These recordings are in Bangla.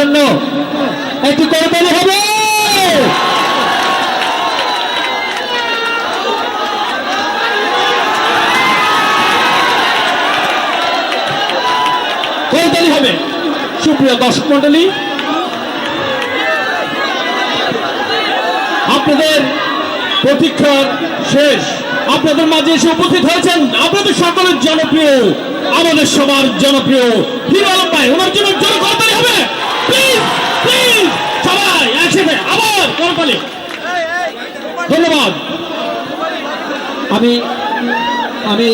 জন্য একটু করতালি হবে। সুপ্রিয় দর্শক মন্ডলী আপনাদের প্রতীক্ষার শেষ। আপনাদের মাঝে এসে উপস্থিত হয়েছেন আপনাদের সকলের জনপ্রিয়, আমাদের সবার জনপ্রিয় হিরো আলম ভাই ওনার জন্য জোরে করতালি হবে প্লিজ প্লিজ একসাথে আবার ধন্যবাদ। আমি আমি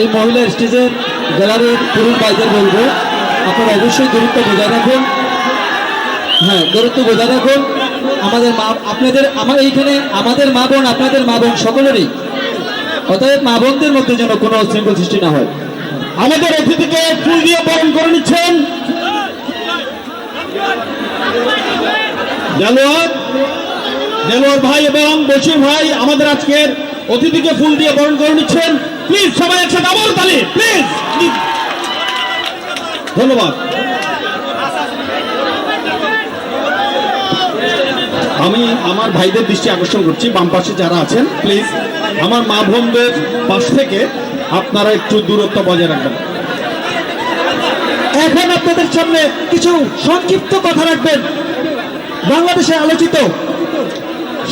এই মহিলা স্টেজের গ্যালারির পুরুষ ভাইদের বলব, আপনারা অবশ্যই দূরত্ব বজায় রাখুন। হ্যাঁ দূরত্ব বজায় রাখুন। আমাদের মা, আপনাদের, আমার এইখানে আমাদের মা বোন, আপনাদের মা বোন সকলেরই। অতএব মা বোনদের মধ্যে যেন কোনো শৃঙ্খল সৃষ্টি না হয়। আমাদের অতিথিকে ফুল দিয়ে বরণ করে নিচ্ছেন। দেলোয়ার দেলোয়ার ভাই এবং বসির ভাই আমাদের আজকের অতিথিকে ফুল দিয়ে বরণ করে নিচ্ছেন। প্লিজ সবাই একসাথে আবার তালি প্লিজ ধন্যবাদ। আমি আমার ভাইদের দৃষ্টি আকর্ষণ করছি, বাম পাশে যারা আছেন প্লিজ আমার মা বোনদের পাশ থেকে আপনারা একটু দূরত্ব বজায় রাখবেন। এখন আপনাদের সামনে কিছু সংক্ষিপ্ত কথা রাখবেন। বাংলাদেশে আলোচিত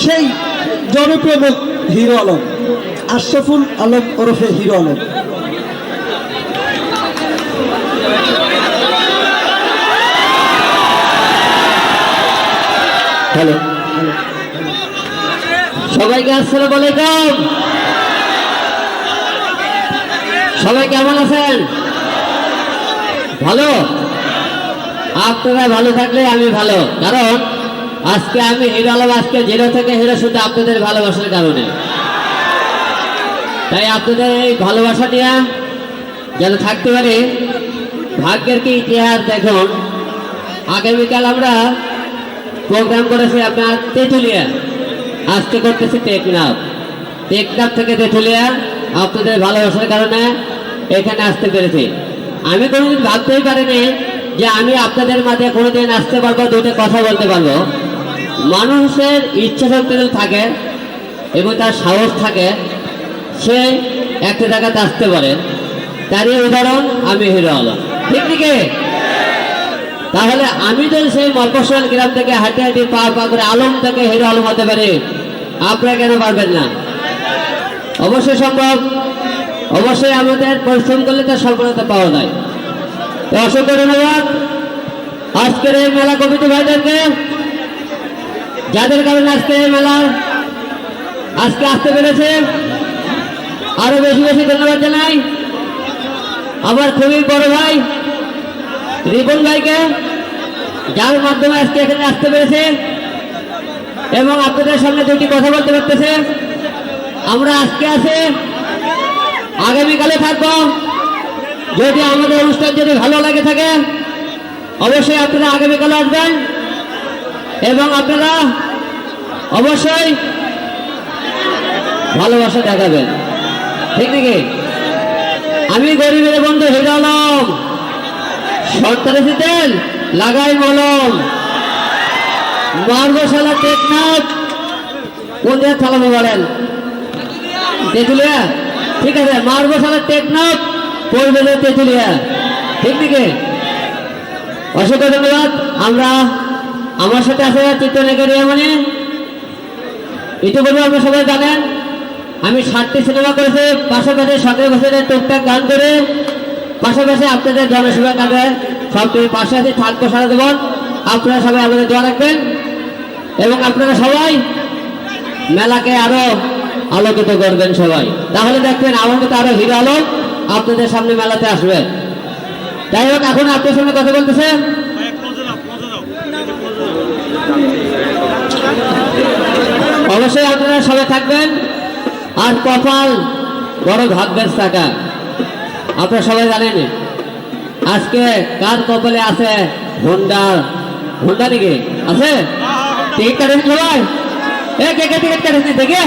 সেই জনপ্রিয় হিরো আলম, আশরাফুল আলম ওরফে হিরো আলম। হ্যালো। সবাইকে আসসালামু আলাইকুম। সবাই কেমন আছেন? ভালো? আপনারা ভালো থাকলে আমি ভালো। কারণ আজকে আমি আলম আজকে জিরো থেকে হিরো শুধু আপনাদের ভালোবাসার কারণে। তাই আপনাদের এই ভালোবাসা নিয়ে যেন থাকতে পারে, ভাগ্যের কি ইতিহাস দেখুন। আগামীকাল আমরা প্রোগ্রাম করেছি আপনার তেঁতুলিয়া। আজকে করতেছি টেকনাফ। টেকনাফ থেকে তেঁতুলিয়া আপনাদের ভালোবাসার কারণে এখানে আসতে পেরেছি। আমি কোনোদিন ভাবতেই পারিনি যে আমি আপনাদের মাঝে কোনোদিন আসতে পারব দুটো কথা বলতে পারব। মানুষের ইচ্ছা শক্তি যদি থাকে এবং তার সাহস থাকে, সে একটা জায়গাতে আসতে পারে। তারই উদাহরণ আমি হিরো আলম। ঠিক নাকি তাহলে আমি যদি সেই মফসল গ্রাম থেকে হাঁটে হাঁটে পা পা করে আলম থেকে হিরো আলম হতে পারি, আপনারা কেন পারবেন না? অবশ্যই সম্ভব। অবশ্যই আমাদের পরিশ্রম করলে তার সফলতা পাওয়া যায়। অসংখ্য ধন্যবাদ। আজকের এই মেলা কমিটি ভাইদেরকে যাদের কারণে আজকে মেলা আজকে আসতে পেরেছে, আরও বেশি বেশি ধন্যবাদ জানাই। আমার খুবই বড় ভাই, রিপন ভাইকে, যার মাধ্যমে আজকে এখানে আসতে পেরেছে এবং আপনাদের সামনে দুটি কথা বলতে পারতেছে। আমরা আজকে আছে আগামীকালে থাকব। যদি আমাদের অনুষ্ঠান যদি ভালো লাগে থাকে, অবশ্যই আপনারা আগামীকালে আসবেন। এবং আপনারা অবশ্যই ভালোবাসা দেখাবেন। ঠিক নাকি? আমি গরিবের বন্ধু হিরো আলম সরকারে তেল লাগাই মলম মার্গশালা টেকনাথ কোন জায়গায় চালাবো বলেন তেঁতুলিয়া? ঠিক আছে, মার্গশালা টেকনাথ যে তেঁতুলিয়া। ঠিক নাকি? অসংখ্য ধন্যবাদ। আমরা আমার সাথে আছে চিত্রনায়িকা মানে ইতিপূর্বে আপনারা সবাই জানেন, আমি ষাটটি সিনেমা করেছি, পাশাপাশি সরকারি বছরে টুকটাক গান করে। পাশাপাশি আপনাদের জনসেবা কাজে সবচেয়ে পাশে আছে থাকব সারা দেবন আপনারা সবাই আমাদের দোয়া রাখবেন। এবং আপনারা সবাই মেলাকে আরও আলোকিত করবেন সবাই। তাহলে দেখবেন আমার মতো আরও হিরো আলো আপনাদের সামনে মেলাতে আসবে। যাই হোক, এখন আপনার সামনে কথা বলতেছে। অবশ্যই আপনারা সবাই থাকবেন। আর কপাল বড় ভাগ্যের টাকা আপনারা সবাই জানেন, আজকে কার কপালে আছে হোন্ডা হোন্ডা নাকি? আছে? টিকিট কাটেন সবাই? এ, কে কে টিকিট কাটেছি দেখে।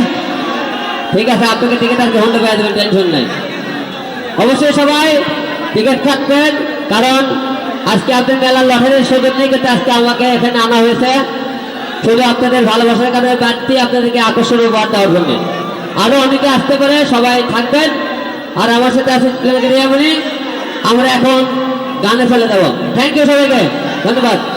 ঠিক আছে, আপনাকে টিকিট আজকে হোন্ডা পেয়ে দেবেন টেনশন নাই। অবশ্যই সবাই টিকিট কাটবেন, কারণ আজকে আপনার মেলার লটারির সুযোগ নেই, কিন্তু আজকে আমাকে এখানে আনা হয়েছে। শুধু আপনাদের ভালোবাসার কারণে বাড়তি আপনাদেরকে আকর্ষণীয় উপহার দেওয়ার জন্য। আরও অনেকে আসতে পারে, সবাই থাকবেন। আর আমার সাথে রিয়ামণি আমরা এখন গানে ফেলে দেবো। থ্যাংক ইউ সবাইকে, ধন্যবাদ।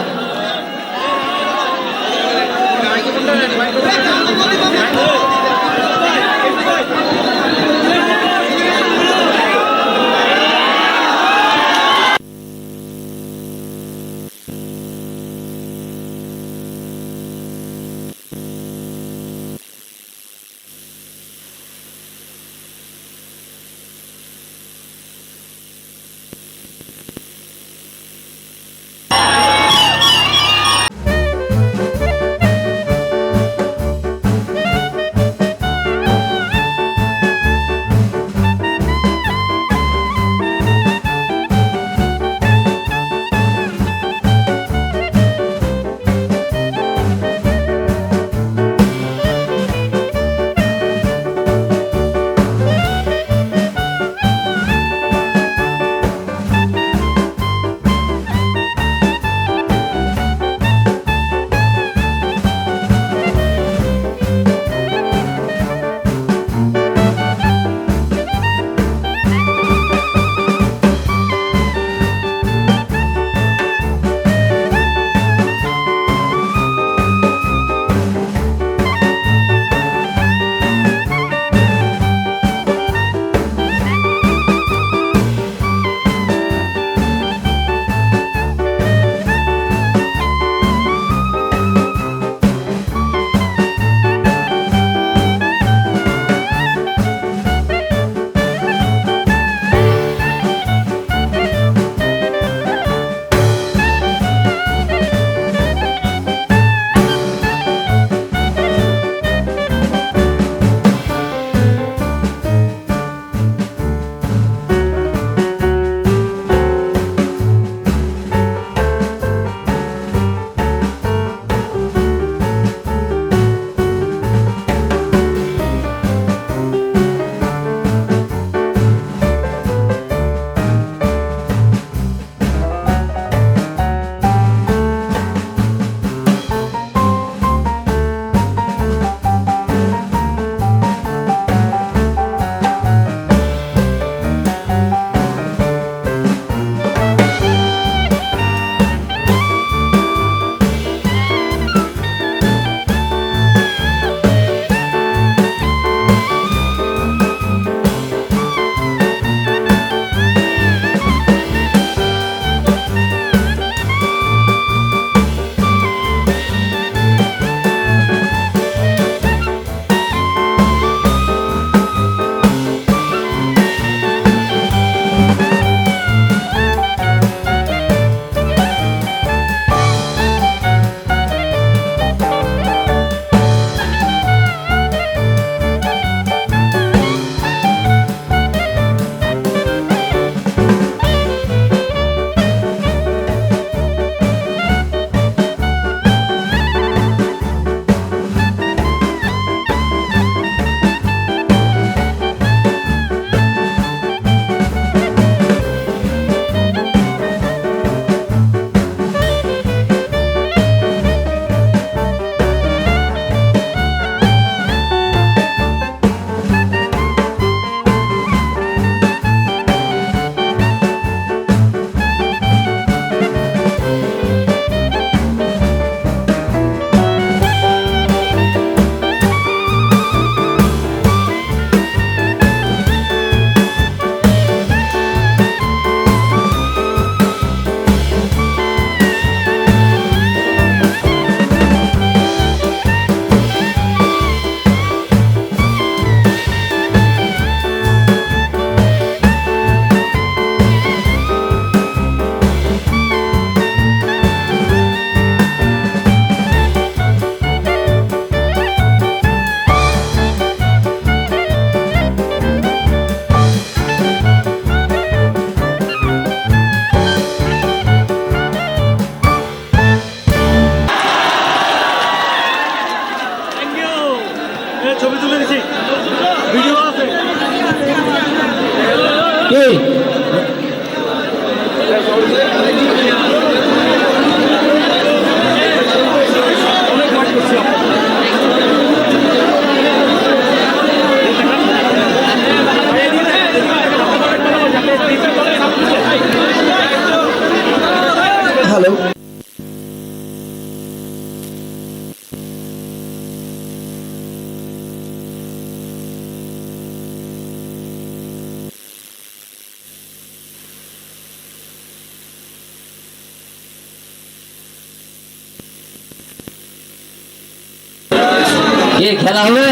খেলা হবে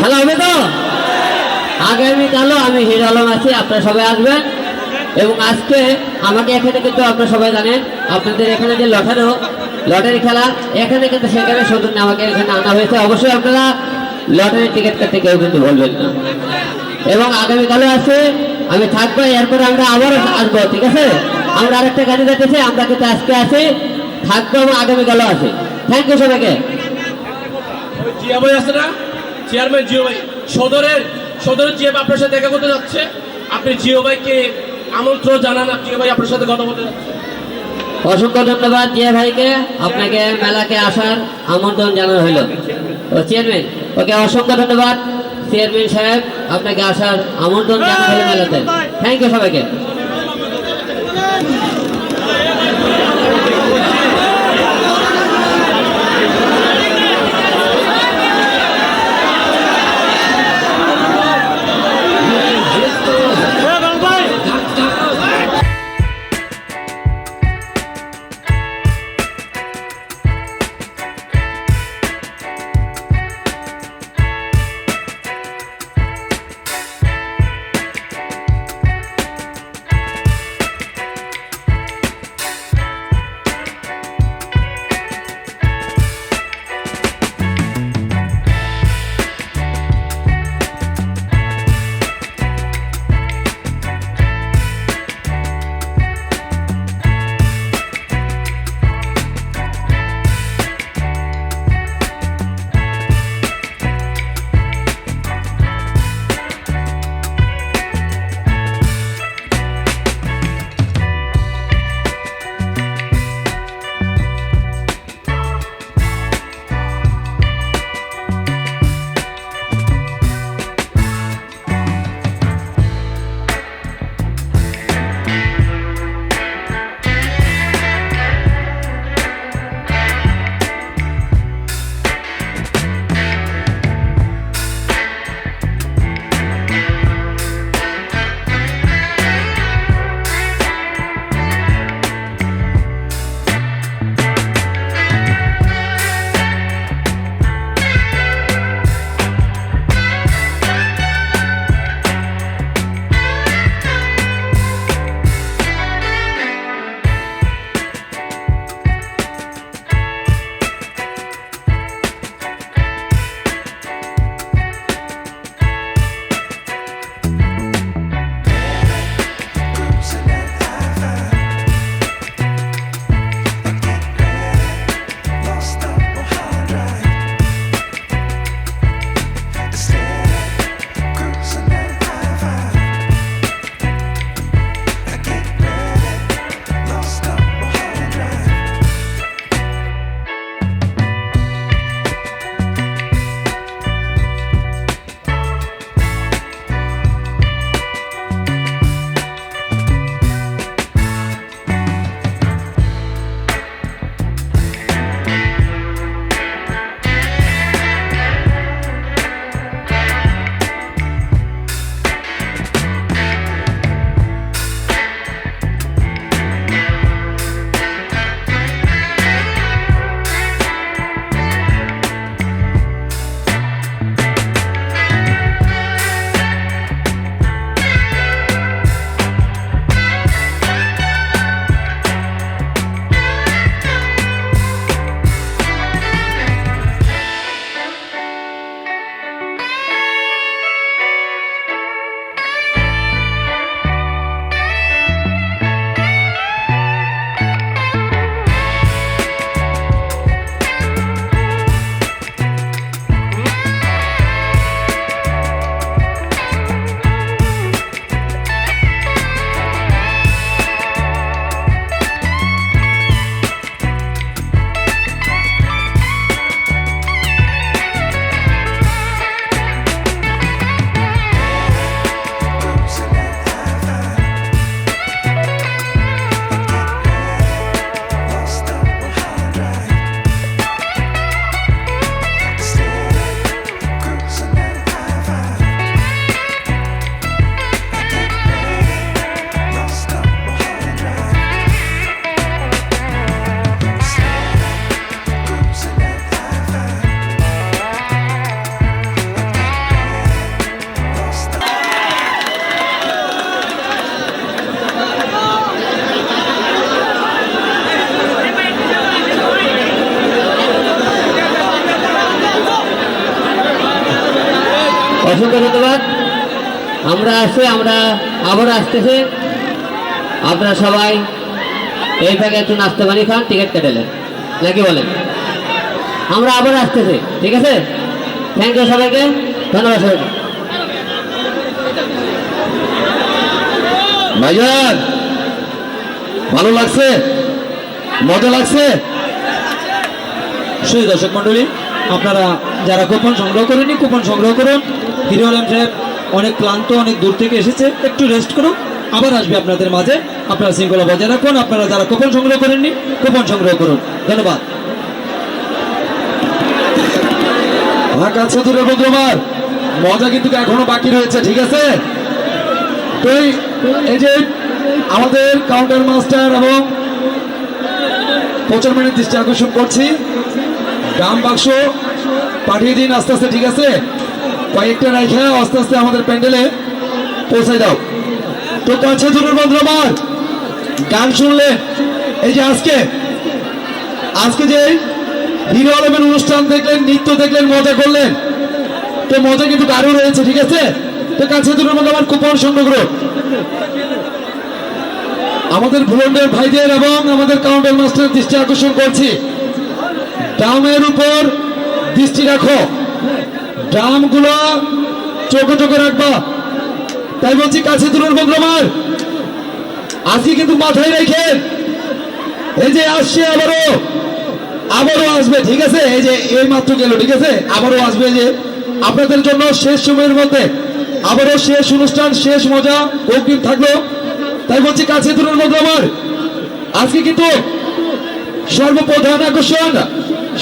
খেলা হবে তো? আগামীকালও আমি হিরো আলম আছি, আপনারা সবাই আসবেন। এবং আজকে আমাকে এখানে কিন্তু আপনারা সবাই জানেন, আপনাদের এখানে যে লটারো লটারি খেলা, এখানে কিন্তু সেখানে শুধু আমাকে এখানে আনা হয়েছে। অবশ্যই আপনারা লটারি টিকিট কাটতে কেউ কিন্তু বলবেন না। এবং আগামীকালে আছে আমি থাকব এরপরে আমরা আবারও আসব ঠিক আছে? আমরা আরেকটা গাড়ি যাচ্ছি আমরা কিন্তু আজকে আছি থাকব এবং আগামীকালও আছে। থ্যাংক ইউ সবাইকে। জিয়া ভাই আছে না? চেয়ারম্যান জিও ভাই। সদরের সদরের জিয়া আপনার সাথে দেখা করতে যাচ্ছে। আপনি জিও ভাইকে আমন্ত্রণ জানান জিও ভাই আপনার সাথে কথা বলতে যাচ্ছে অসংখ্য ধন্যবাদ জিয়া ভাইকে। আপনাকে মেলাকে আসার আমন্ত্রণ জানানো হইল ও চেয়ারম্যান ওকে অসংখ্য ধন্যবাদ। চেয়ারম্যান সাহেব আপনাকে আসার আমন্ত্রণ জানাতে থ্যাংক ইউ সবাইকে। আসছি আমরা আবার আসতেছি। আপনারা সবাই এই ভাগে একটু নাস্তা পানি খান টিকিট কেটেলেন নাকি বলেন? আমরা আবার আসতেছি ঠিক আছে? থ্যাংক ইউ সবাইকে ধন্যবাদ সবাইকে। ভাইজান ভালো লাগছে? মজা লাগছে? সেই দর্শক মন্ডলী আপনারা যারা কুপন সংগ্রহ করেনি কুপন সংগ্রহ করুন। হিরো আলম সাহেব অনেক ক্লান্ত, অনেক দূর থেকে এসেছে। একটু রেস্ট করুন, আবার আসবে আপনাদের মাঝে। আপনারা শৃঙ্খলা বজায় রাখুন, আপনারা যারা কুপন সংগ্রহ করেননি, কুপন সংগ্রহ করুন। ধন্যবাদ। মজা কিন্তু এখনও বাকি রয়েছে, ঠিক আছে? তো এই- যে আমাদের কাউন্টার মাস্টার এবং প্রচারমানের দৃষ্টি আকর্ষণ করছি। দাম বাক্স পাঠিয়ে দিন আস্তে আস্তে, ঠিক আছে? কয়েকটা রাইখে আস্তে আস্তে আমাদের প্যান্ডেলে পৌঁছে দাও। তো কাছে দূরের বন্ধু গান শুনলে, এই যে আজকে আজকে যে হিরো আলমের অনুষ্ঠান দেখলেন, নৃত্য দেখলেন, মজা করলেন, তো মজা কিন্তু আরও রয়েছে, ঠিক আছে? তো কাছে দূরের মধ্যে আমার কুপন সংগ্রহ। করো আমাদের ভুলন্ডের ভাইদের এবং আমাদের কাউন্টার মাস্টারের দৃষ্টি আকর্ষণ করছি। ড্রামের উপর দৃষ্টি রাখো। ড্রামগুলো চোখে চোখে রাখবা। তাই বলছি, কাছে দূরের বন্ধু আমার আজকে কিন্তু মাথায় রেখে এই যে আসছে আবারও আবারও আসবে, ঠিক আছে? এই যে এই মাত্র গেল, ঠিক আছে? আবারও আসবে যে আপনাদের জন্য শেষ সময়ের মধ্যে, আবারও শেষ অনুষ্ঠান, শেষ মজা, অগ্রিম থাকল। তাই বলছি, কাছে মধ্যে আমার আজকে কিন্তু সর্বপ্রধান আকর্ষণ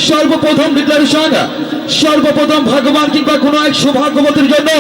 সর্বপ্রথম ডিক্লারেশন সর্বপ্রথম ভাগ্যবান কিংবা কোনো এক সৌভাগ্যবতীর জন্য